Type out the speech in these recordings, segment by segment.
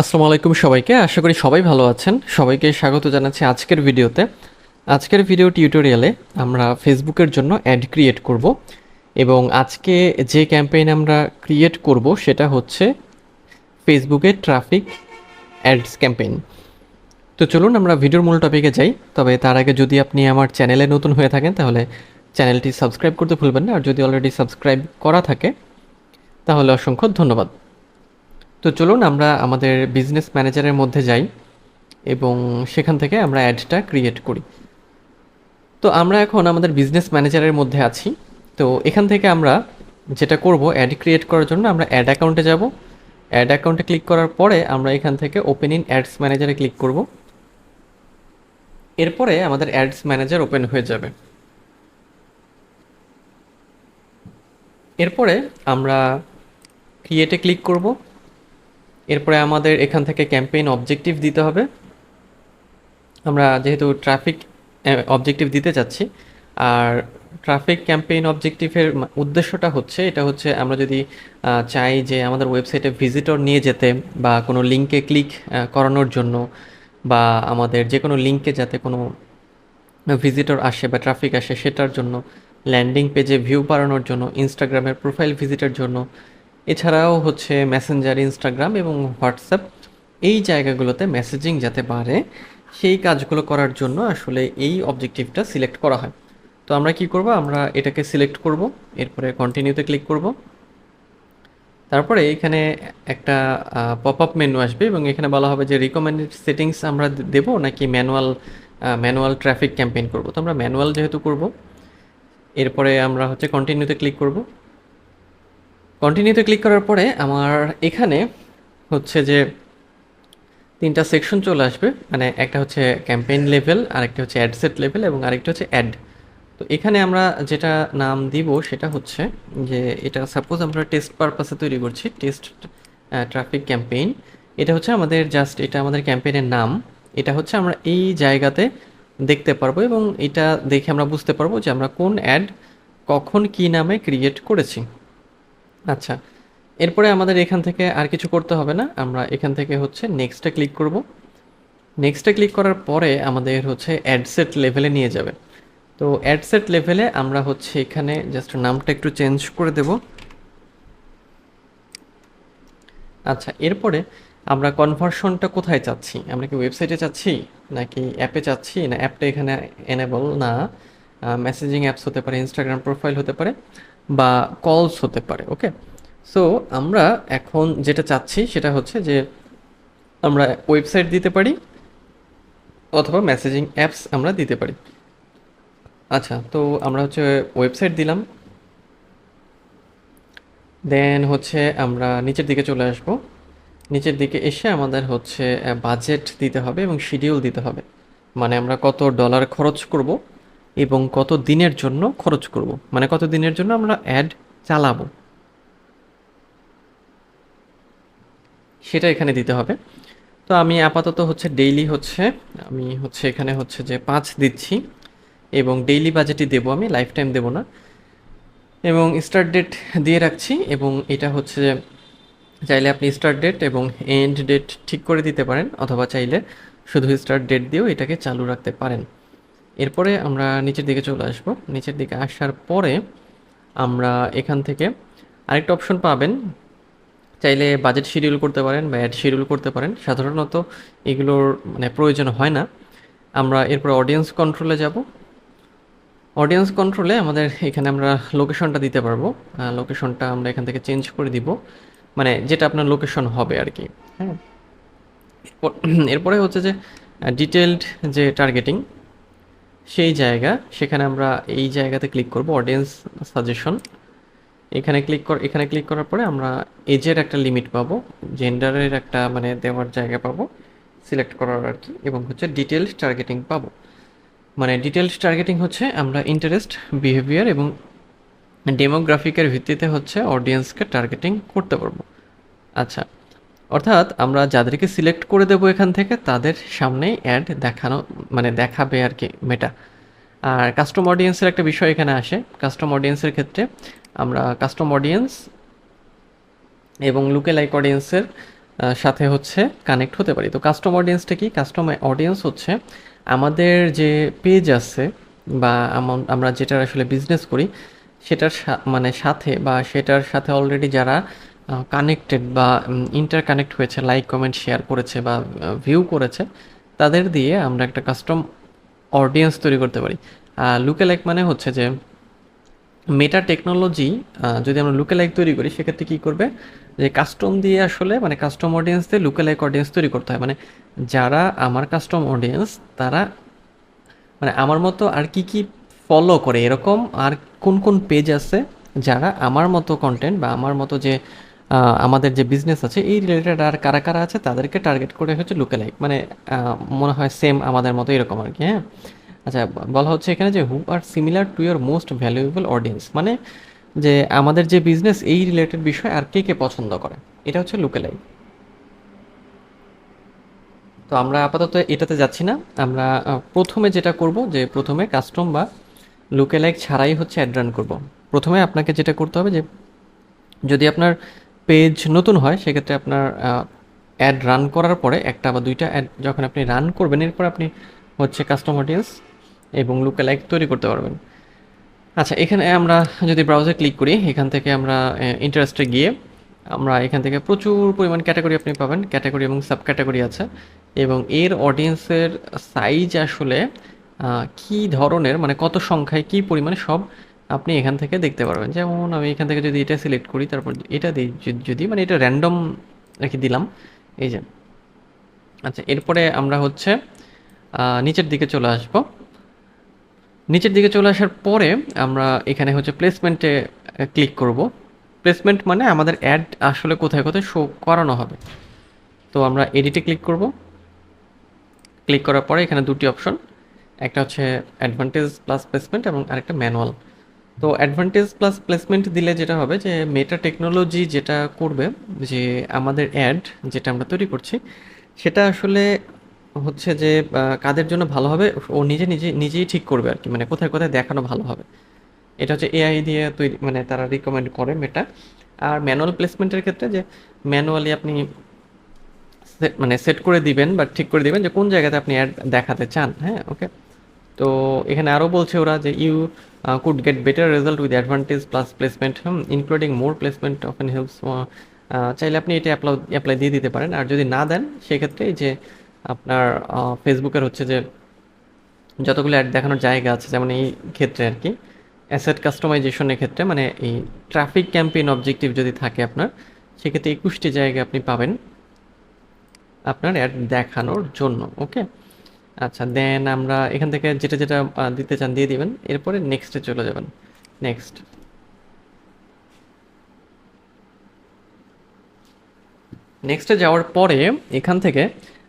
আসসালামু আলাইকুম সবাইকে। আশা করি সবাই ভালো আছেন। সবাইকে স্বাগত জানাচ্ছি আজকের ভিডিওতে। আজকের ভিডিও টিউটোরিয়ালে আমরা ফেসবুকের জন্য অ্যাড ক্রিয়েট করব এবং আজকে যে ক্যাম্পেইন আমরা ক্রিয়েট করব সেটা হচ্ছে ফেসবুকের ট্রাফিক অ্যাডস ক্যাম্পেইন। তো চলুন আমরা ভিডিওর মূল টপিকে যাই, তবে তার আগে যদি আপনি আমার চ্যানেলে নতুন হয়ে থাকেন তাহলে চ্যানেলটি সাবস্ক্রাইব করতে ভুলবেন না, আর যদি অলরেডি সাবস্ক্রাইব করা থাকে তাহলে অসংখ্য ধন্যবাদ। তো চলুন আমরা আমাদের বিজনেস ম্যানেজারের মধ্যে যাই এবং সেখান থেকে আমরা অ্যাডটা ক্রিয়েট করি। তো আমরা এখন আমাদের বিজনেস ম্যানেজারের মধ্যে আছি। তো এখান থেকে আমরা যেটা করব অ্যাড ক্রিয়েট করার জন্য আমরা অ্যাড অ্যাকাউন্টে যাব। অ্যাড অ্যাকাউন্টে ক্লিক করার পরে আমরা এখান থেকে ওপেন ইন অ্যাডস ম্যানেজারে ক্লিক করব। এরপরে আমাদের অ্যাডস ম্যানেজার ওপেন হয়ে যাবে। এরপরে আমরা ক্রিয়েটে ক্লিক করব। এরপরে আমাদের এখান থেকে ক্যাম্পেইন অবজেক্টিভ দিতে হবে। আমরা যেহেতু ট্রাফিক অবজেক্টিভ দিতে চাচ্ছি, আর ট্রাফিক ক্যাম্পেইন অবজেক্টিভের উদ্দেশ্যটা হচ্ছে, এটা হচ্ছে আমরা যদি চাই যে আমাদের ওয়েবসাইটে ভিজিটর নিয়ে যেতে বা কোনো লিঙ্কে ক্লিক করানোর জন্য বা আমাদের যে কোনো লিঙ্কে যাতে কোনো ভিজিটর আসে বা ট্রাফিক আসে, সেটার জন্য ল্যান্ডিং পেজে ভিউ বাড়ানোর জন্য ইনস্টাগ্রামের প্রোফাইল ভিজিটের জন্য এছাড়াও হচ্ছে মেসেঞ্জার ইনস্টাগ্রাম এবং হোয়াটসঅ্যাপ এই জায়গাগুলোতে মেসেজিং যাতে পারে সেই কাজগুলো করার জন্য আসলে এই অবজেক্টিভটা সিলেক্ট করা হয়। তো আমরা কি করব? আমরা এটাকে সিলেক্ট করব, এরপরে কন্টিনিউতে ক্লিক করব। তারপরে এখানে একটা পপ আপ মেনু আসবে এবং এখানে বলা হবে যে রিকমেন্ডেড সেটিংস আমরা দেবো নাকি ম্যানুয়াল ম্যানুয়াল ট্রাফিক ক্যাম্পেইন করব। তো আমরা ম্যানুয়াল যেহেতু করব, এরপরে আমরা হচ্ছে কন্টিনিউতে ক্লিক করব। কন্টিনিউতে ক্লিক করার পরে আমার এখানে হচ্ছে যে তিনটা সেকশন চলে আসবে। মানে একটা হচ্ছে ক্যাম্পেইন লেভেল আরেকটা হচ্ছে অ্যাডসেট লেভেল এবং আরেকটা হচ্ছে অ্যাড তো এখানে আমরা যেটা নাম দিব সেটা হচ্ছে যে এটা সাপোজ আমরা টেস্ট পারপাসে তৈরি করছি টেস্ট ট্রাফিক ক্যাম্পেইন এটা হচ্ছে আমাদের জাস্ট এটা আমাদের ক্যাম্পেইনের নাম। এটা হচ্ছে আমরা এই জায়গাতে দেখতে পারব এবং এটা দেখে আমরা বুঝতে পারব যে আমরা কোন অ্যাড কখন কি নামে ক্রিয়েট করেছি। আচ্ছা এরপরে আমাদের এখান থেকে আর কিছু করতে হবে না, আমরা এখান থেকে হচ্ছে নেক্সটে ক্লিক করব। নেক্সটে ক্লিক করার পরে আমাদের হচ্ছে অ্যাডসেট লেভেলে নিয়ে যাবে। তো অ্যাডসেট লেভেলে আমরা হচ্ছে এখানে জাস্ট নামটা একটু চেঞ্জ করে দেব। আচ্ছা এরপরে আমরা কনভার্সনটা কোথায় চাচ্ছি? আমরা কি ওয়েবসাইটে চাচ্ছি? নাকি অ্যাপে চাচ্ছি? না অ্যাপটা এখানে এনেবল না। মেসেজিং অ্যাপস হতে পারে ইনস্টাগ্রাম প্রোফাইল হতে পারে। বা কলস হতে পারে ওকে সো আমরা এখন যেটা চাচ্ছি সেটা হচ্ছে যে আমরা ওয়েবসাইট দিতে পারি অথবা মেসেজিং অ্যাপস আমরা দিতে পারি। আচ্ছা তো আমরা হচ্ছে ওয়েবসাইট দিলাম। দেন হচ্ছে আমরা নিচের দিকে চলে আসব। নিচের দিকে এসে আমাদের হচ্ছে বাজেট দিতে হবে এবং শিডিউল দিতে হবে। মানে আমরা কত ডলার খরচ করব এবং কত দিনের জন্য খরচ করব? মানে কত দিনের জন্য আমরা অ্যাড চালাবো? সেটা এখানে দিতে হবে। তো আমি আপাতত হচ্ছে ডেইলি হচ্ছে, আমি হচ্ছে এখানে হচ্ছে যে পাঁচ দিচ্ছি এবং ডেইলি বাজেটই দেবো আমি লাইফ টাইম দেবো না। এবং স্টার্ট ডেট দিয়ে রাখছি এবং এটা হচ্ছে যে চাইলে আপনি স্টার্ট ডেট এবং এন্ড ডেট ঠিক করে দিতে পারেন, অথবা চাইলে শুধু স্টার্ট ডেট দিয়েও এটাকে চালু রাখতে পারেন। এরপরে আমরা নিচের দিকে চলে আসব। নিচের দিকে আসার পরে আমরা এখান থেকে আরেকটা অপশন পাবেন। চাইলে বাজেট শিডিউল করতে পারেন বা অ্যাড শিডিউল করতে পারেন। সাধারণত এগুলোর মানে প্রয়োজন হয় না। আমরা এরপর অডিয়েন্স কন্ট্রোলে যাব। অডিয়েন্স কন্ট্রোলে আমাদের এখানে আমরা লোকেশনটা দিতে পারব। লোকেশনটা আমরা এখান থেকে চেঞ্জ করে দিব। মানে যেটা আপনার লোকেশন হবে আর কি হ্যাঁ। এরপরে হচ্ছে যে ডিটেলড যে টার্গেটিং সেই জায়গা। সেখানে আমরা এই জায়গাতে ক্লিক করব অডিয়েন্স সাজেশন এখানে ক্লিক কর এখানে ক্লিক করার পরে আমরা এজের একটা লিমিট পাবো জেন্ডারের একটা মানে দেওয়ার জায়গা পাবো সিলেক্ট করার আর কি, এবং হচ্ছে ডিটেলস টার্গেটিং পাবো। মানে ডিটেলস টার্গেটিং হচ্ছে আমরা ইন্টারেস্ট বিহেভিয়ার এবং ডেমোগ্রাফিকের ভিত্তিতে হচ্ছে অডিয়েন্সকে টার্গেটিং করতে পারব। আচ্ছা অর্থাৎ আমরা যাদেরকে সিলেক্ট করে দেবো এখান থেকে, তাদের সামনেই অ্যাড দেখানো মানে দেখাবে আর কি মেটা আর কাস্টম অডিয়েন্সের একটা বিষয় এখানে আসে। কাস্টম অডিয়েন্সের ক্ষেত্রে আমরা কাস্টম অডিয়েন্স এবং লুকে লাইক অডিয়েন্সের সাথে হচ্ছে কানেক্ট হতে পারি। তো কাস্টম অডিয়েন্সটা কি? কাস্টম অডিয়েন্স হচ্ছে আমাদের যে পেজ আছে বা আমরা যেটার আসলে বিজনেস করি, সেটার মানে সাথে বা সেটার সাথে অলরেডি যারা কানেক্টেড বা ইন্টার কানেক্ট হয়েছে লাইক কমেন্ট শেয়ার করেছে বা ভিউ করেছে, তাদের দিয়ে আমরা একটা কাস্টম অডিয়েন্স তৈরি করতে পারি। লুকে লাইক মানে হচ্ছে যে মেটা টেকনোলজি যদি আমরা লুকে লাইক তৈরি করি, সেক্ষেত্রে কী করবে? যে কাস্টম দিয়ে আসলে মানে কাস্টম অডিয়েন্স দিয়ে লুকে লাইক অডিয়েন্স তৈরি করতে হয়। মানে যারা আমার কাস্টম অডিয়েন্স তারা মানে আমার মতো আর কি কি ফলো করে, এরকম আর কোন কোন পেজ আছে যারা আমার মতো কন্টেন্ট বা আমার মতো যে আমাদের যে বিজনেস আছে, এই রিলেটেড আর কারা কারা আছে, তাদেরকে টার্গেট করে হচ্ছে লুকে লাইক মানে মনে হয় সেম আমাদের মতো এরকম আর কি হ্যাঁ? আচ্ছা বলা হচ্ছে এখানে যে who are similar to your most valuable audience মানে যে আমাদের যে বিজনেস এই রিলেটেড বিষয় আর কে কে পছন্দ করে, এটা হচ্ছে লুকে লাইক তো আমরা আপাতত এটাতে যাচ্ছি না। আমরা প্রথমে যেটা করব, যে প্রথমে কাস্টম বা লুকে লাইক ছাড়াই হচ্ছে অ্যাড রান করব। প্রথমে আপনাকে যেটা করতে হবে যে, যদি আপনার পেজ নতুন হয়, সেক্ষেত্রে আপনার অ্যাড রান করার পরে একটা বা দুইটা অ্যাড যখন আপনি রান করবেন, এরপর আপনি হচ্ছে কাস্টম অডিয়েন্স এবং লুকে লাইক তৈরি করতে পারবেন। আচ্ছা এখানে আমরা যদি ব্রাউজার ক্লিক করি, এখান থেকে আমরা ইন্টারেস্টে গিয়ে আমরা এখান থেকে প্রচুর পরিমাণ ক্যাটাগরি আপনি পাবেন ক্যাটাগরি এবং সাব ক্যাটাগরি আছে এবং এর অডিয়েন্সের সাইজ আসলে কি ধরনের মানে কত সংখ্যায় কি পরিমাণে সব আপনি এখান থেকে দেখতে পারবেন। যেমন আমি এখান থেকে যদি এটা সিলেক্ট করি, তারপর এটা দিই যদি- মানে এটা র্যান্ডম রেখে দিলাম, এই যে। আচ্ছা এরপরে আমরা হচ্ছে নিচের দিকে চলে আসব। নিচের দিকে চলে আসার পরে আমরা এখানে হচ্ছে প্লেসমেন্টে ক্লিক করব। প্লেসমেন্ট মানে আমাদের অ্যাড আসলে কোথায় কোথায় শো করানো হবে। তো আমরা এডিটে ক্লিক করব। ক্লিক করার পরে এখানে দুটি অপশন একটা হচ্ছে অ্যাডভান্টেজ প্লাস প্লেসমেন্ট এবং আরেকটা ম্যানুয়াল তো অ্যাডভান্টেজ প্লাস প্লেসমেন্ট দিলে যেটা হবে যে মেটা টেকনোলজি যেটা করবে, যে আমাদের অ্যাড যেটা আমরা তৈরি করছি, সেটা আসলে হচ্ছে যে কাদের জন্য ভালো হবে, ও নিজে নিজে, নিজেই ঠিক করবে আর কি। মানে কোথায় কোথায় দেখানো ভালো হবে। এটা হচ্ছে এআই দিয়ে তৈরি মানে তারা রিকমেন্ড করে মেটা আর ম্যানুয়াল প্লেসমেন্টের ক্ষেত্রে যে ম্যানুয়ালি আপনি মানে সেট করে দিবেন বা ঠিক করে দিবেন যে কোন জায়গাতে আপনি অ্যাড দেখাতে চান হ্যাঁ ওকে তো এখানে আরও বলছে ওরা যে you could get better result with advantage plus placement including more placement of an helps চাইলে আপনি এটা অ্যাপ্লাই অ্যাপ্লাই দিয়ে দিতে পারেন। আর যদি না দেন, সেক্ষেত্রে যে আপনার ফেসবুকের হচ্ছে যে যতগুলো অ্যাড দেখানোর জায়গা আছে, যেমন এই ক্ষেত্রে আর কি অ্যাসেট কাস্টমাইজেশনের ক্ষেত্রে মানে এই ট্রাফিক ক্যাম্পেইন অবজেক্টিভ যদি থাকে আপনার, সেক্ষেত্রে একুশটি জায়গা আপনি পাবেন আপনার অ্যাড দেখানোর জন্য ওকে আচ্ছা দেন আমরা এখান থেকে যেটা যেটা দিতে চান দিয়ে দিবেন। এরপরে নেক্সটে চলে যাবেন। নেক্সট নেক্সটে যাওয়ার পরে এখান থেকে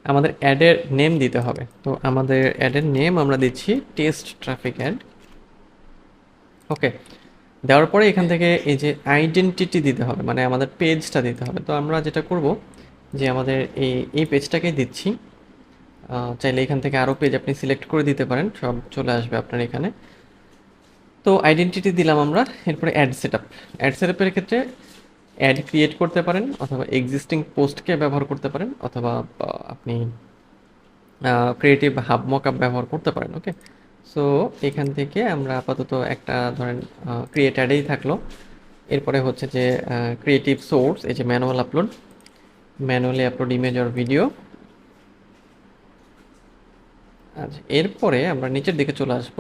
আমাদের অ্যাডের নেম দিতে হবে। তো আমাদের অ্যাডের নেম আমরা দিচ্ছি টেস্ট ট্রাফিক অ্যাড ওকে দেওয়ার পরে এখান থেকে এই যে আইডেন্টিটি দিতে হবে মানে আমাদের পেজটা দিতে হবে। তো আমরা যেটা করব, যে আমাদের এই এই পেজটাকেই দিচ্ছি। চাইলে এখান থেকে আরও পেজ আপনি সিলেক্ট করে দিতে পারেন, সব চলে আসবে আপনার এখানে। তো আইডেন্টিটি দিলাম আমরা, এরপরে ad set up ad set আপের ক্ষেত্রে অ্যাড ক্রিয়েট করতে পারেন, অথবা এক্সিস্টিং পোস্টকে ব্যবহার করতে পারেন, অথবা আপনি ক্রিয়েটিভ হাব মকআপ ব্যবহার করতে পারেন ওকে সো এখান থেকে আমরা আপাতত একটা ধরেন ক্রিয়েট অ্যাডেই থাকল। এরপরে হচ্ছে যে ক্রিয়েটিভ সোর্স এই যে manual upload manually upload image or video আচ্ছা এরপরে আমরা নিচের দিকে চলে আসব।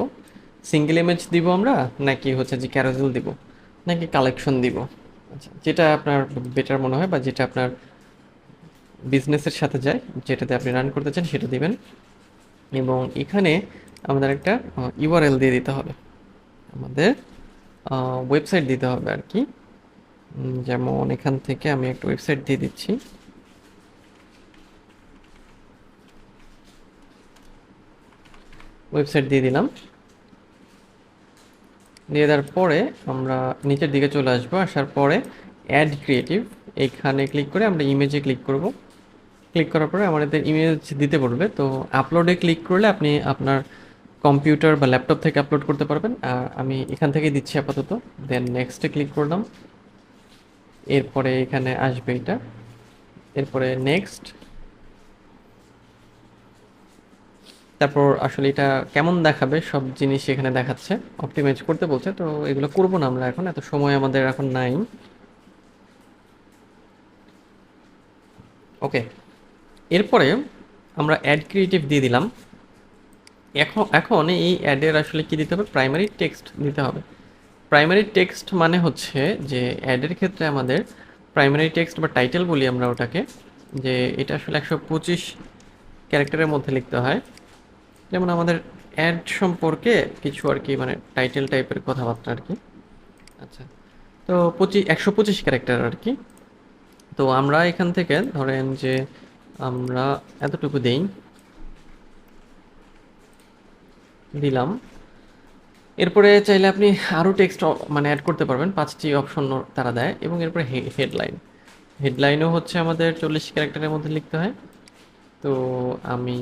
সিঙ্গেল ইমেজ দিব আমরা, নাকি হচ্ছে যে ক্যারোজেল দিব, নাকি কালেকশন দিব? আচ্ছা যেটা আপনার বেটার মনে হয় বা যেটা আপনার বিজনেসের সাথে যায়, যেটাতে আপনি রান করতে চান সেটা দিবেন। এবং এখানে আমাদের একটা ইউআরএল দিয়ে দিতে হবে। আমাদের ওয়েবসাইট দিতে হবে আর কি। যেমন এখান থেকে আমি একটা ওয়েবসাইট দিয়ে দিচ্ছি। ওয়েবসাইট দিয়ে দিলাম। দিয়ে দেওয়ার পরে আমরা নিচের দিকে চলে আসব। আসার পরে অ্যাড ক্রিয়েটিভ এখানে ক্লিক করে আমরা ইমেজে ক্লিক করব। ক্লিক করার পরে আমাদের ইমেজ দিতে পড়বে। তো আপলোডে ক্লিক করলে আপনি আপনার কম্পিউটার বা ল্যাপটপ থেকে আপলোড করতে পারবেন। আর আমি এখান থেকে দিচ্ছি আপাতত। দেন নেক্সটে ক্লিক করলাম। এরপরে এখানে আসবে এটা। এরপরে নেক্সট তারপর আসলে এটা কেমন দেখাবে, সব জিনিস এখানে দেখাচ্ছে। অপটিমাইজ করতে বলছে, তো এগুলো করব না আমরা এখন, এত সময় আমাদের এখন নাই। ওকে এরপরে আমরা অ্যাড ক্রিয়েটিভ দিয়ে দিলাম। এখন এখন এই অ্যাডের আসলে কি দিতে হবে? প্রাইমারি টেক্সট দিতে হবে। প্রাইমারি টেক্সট মানে হচ্ছে যে অ্যাডের ক্ষেত্রে আমাদের প্রাইমারি টেক্সট বা টাইটেল বলি আমরা ওটাকে, যে এটা আসলে একশো পঁচিশ ক্যারেক্টারের মধ্যে লিখতে হয়। যেমন আমাদের অ্যাড সম্পর্কে কিছু আর কি মানে টাইটেল টাইপের কথাবার্তা আর কি। আচ্ছা তো পঁচিশ একশো পঁচিশ ক্যারেক্টার আর কি। তো আমরা এখান থেকে ধরেন যে আমরা এতটুকু দেই। দিলাম। এরপরে চাইলে আপনি আরও টেক্সট মানে অ্যাড করতে পারবেন। পাঁচটি অপশন তারা দেয় এবং এরপরে হেডলাইন হেডলাইনও হচ্ছে আমাদের চল্লিশ ক্যারেক্টারের মধ্যে লিখতে হয়। তো আমি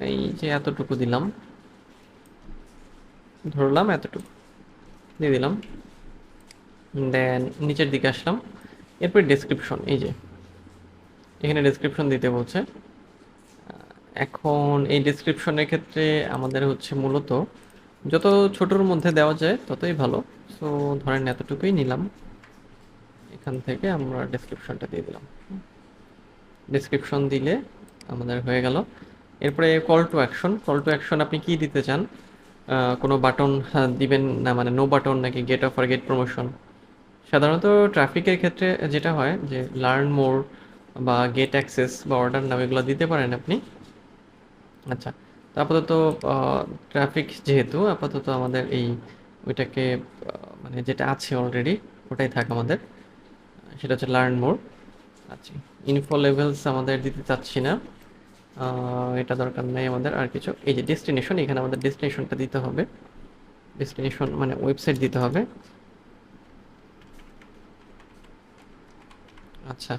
এই যে এতটুকু দিলাম। ধরলাম এতটুকু। দিয়ে দিলাম। দেন নিচের দিকে আসলাম। এরপরে ডেসক্রিপশন এই যে। এখানে ডেসক্রিপশন দিতে বলছে। এখন এই ডেসক্রিপশনের ক্ষেত্রে আমাদের হচ্ছে মূলত যত ছোটোর মধ্যে দেওয়া যায় ততই ভালো। সো ধরেন এতটুকুই নিলাম। এখান থেকে আমরা ডেসক্রিপশনটা দিয়ে দিলাম। ডেসক্রিপশন দিলে আমাদের হয়ে গেল। এরপরে call to action call to action আপনি কি দিতে চান? কোনো বাটন দিবেন না মানে নো বাটন নাকি get of offer get promotion সাধারণত ট্রাফিকের ক্ষেত্রে যেটা হয় যে লার্ন মোর বা গেট অ্যাক্সেস বা অর্ডার নাম এগুলো দিতে পারেন আপনি। আচ্ছা আপাতত ট্রাফিক যেহেতু আপাতত আমাদের এই ওইটাকে মানে যেটা আছে অলরেডি ওটাই থাক আমাদের। সেটা হচ্ছে লার্ন মোর আচ্ছা ইনফো লেভেলস আমাদের দিতে চাচ্ছি না। এটা দরকার নেই আমাদের আর কিছু। এই যে ডেস্টিনেশন এখানে আমাদের ডেস্টিনেশনটা দিতে হবে। ডেস্টিনেশন মানে ওয়েবসাইট দিতে হবে। আচ্ছা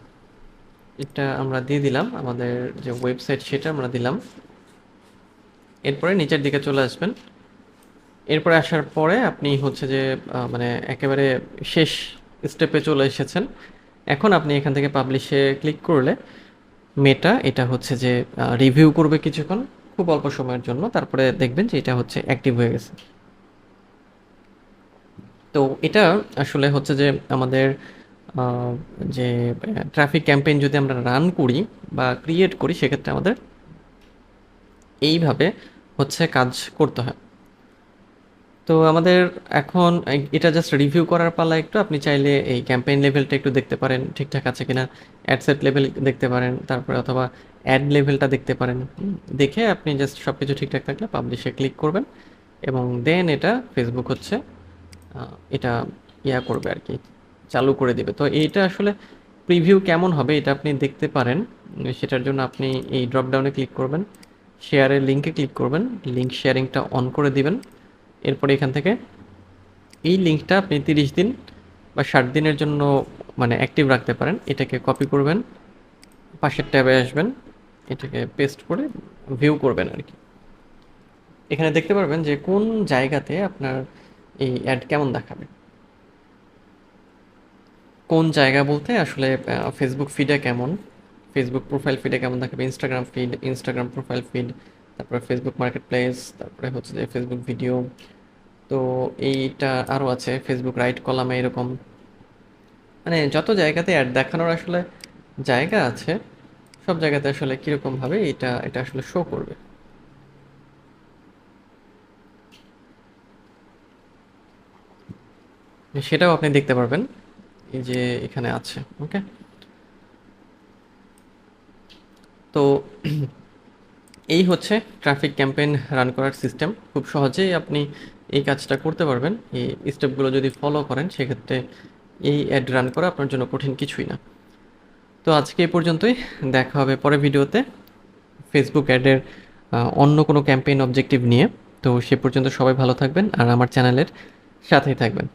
এটা আমরা দিয়ে দিলাম। আমাদের যে ওয়েবসাইট সেটা আমরা দিলাম। এরপরে নিচের দিকে চলে আসবেন। এরপরে আসার পরে আপনি হচ্ছে যে মানে একেবারে শেষ স্টেপে চলে এসেছেন। এখন আপনি এখান থেকে পাবলিশে ক্লিক করলে মেটা, এটা হচ্ছে যে রিভিউ করবে কিছুক্ষণ, খুব অল্প সময়ের জন্য, তারপরে দেখবেন যে এটা হচ্ছে অ্যাক্টিভ হয়ে গেছে। তো এটা আসলে হচ্ছে যে, আমাদের যে ট্রাফিক ক্যাম্পেইন যদি আমরা রান করি বা ক্রিয়েট করি, সেক্ষেত্রে আমাদের এইভাবে হচ্ছে কাজ করতে হয়। তো আমাদের এখন এটা জাস্ট রিভিউ করার পালা একটু। আপনি চাইলে এই ক্যাম্পেইন লেভেলটা একটু দেখতে পারেন, ঠিকঠাক আছে কিনা। অ্যাডসেট লেভেল দেখতে পারেন, তারপরে অথবা অ্যাড লেভেলটা দেখতে পারেন। দেখে আপনি জাস্ট সব কিছু ঠিকঠাক থাকলে পাবলিশে ক্লিক করবেন এবং দেন এটা ফেসবুক হচ্ছে এটা ইয়া করবে আর কি, চালু করে দেবে। তো এইটা আসলে প্রিভিউ কেমন হবে এটা আপনি দেখতে পারেন। সেটার জন্য আপনি এই ড্রপডাউনে ক্লিক করবেন শেয়ারের লিঙ্কে ক্লিক করবেন লিঙ্ক শেয়ারিংটা অন করে দিবেন। এরপরে এখান থেকে এই লিঙ্কটা আপনি তিরিশ দিন বা ষাট দিনের জন্য মানে অ্যাক্টিভ রাখতে পারেন। এটাকে কপি করবেন, পাশের ট্যাবে আসবেন, এটাকে পেস্ট করে ভিউ করবেন আর কি। এখানে দেখতে পারবেন যে কোন জায়গাতে আপনার এই অ্যাড কেমন দেখাবে। কোন জায়গা বলতে আসলে ফেসবুক ফিডে কেমন ফেসবুক প্রোফাইল ফিডে কেমন দেখাবে Instagram feed Instagram profile feed তারপরে ফেসবুক মার্কেট প্লেস তারপরে হচ্ছে যে ফেসবুক ভিডিও তো এইটা আরও আছে ফেসবুক রাইট কলামে এরকম। মানে যত জায়গাতে অ্যাড দেখানোর আসলে জায়গা আছে, সব জায়গাতে আসলে কীরকমভাবে এটা এটা আসলে শো করবে। সেটাও আপনি দেখতে পারবেন, এই যে এখানে আছে ওকে তো এই হচ্ছে ট্রাফিক ক্যাম্পেইন রান করার সিস্টেম খুব সহজেই আপনি এই কাজটা করতে পারবেন। এই স্টেপগুলো যদি ফলো করেন, সেক্ষেত্রে এই অ্যাড রান করা আপনার জন্য কঠিন কিছুই না। তো আজকে এই পর্যন্তই। দেখা হবে পরে ভিডিওতে ফেসবুক অ্যাডের অন্য কোনো ক্যাম্পেইন অবজেক্টিভ নিয়ে। তো সে পর্যন্ত সবাই ভালো থাকবেন আর আমার চ্যানেলের সাথেই থাকবেন।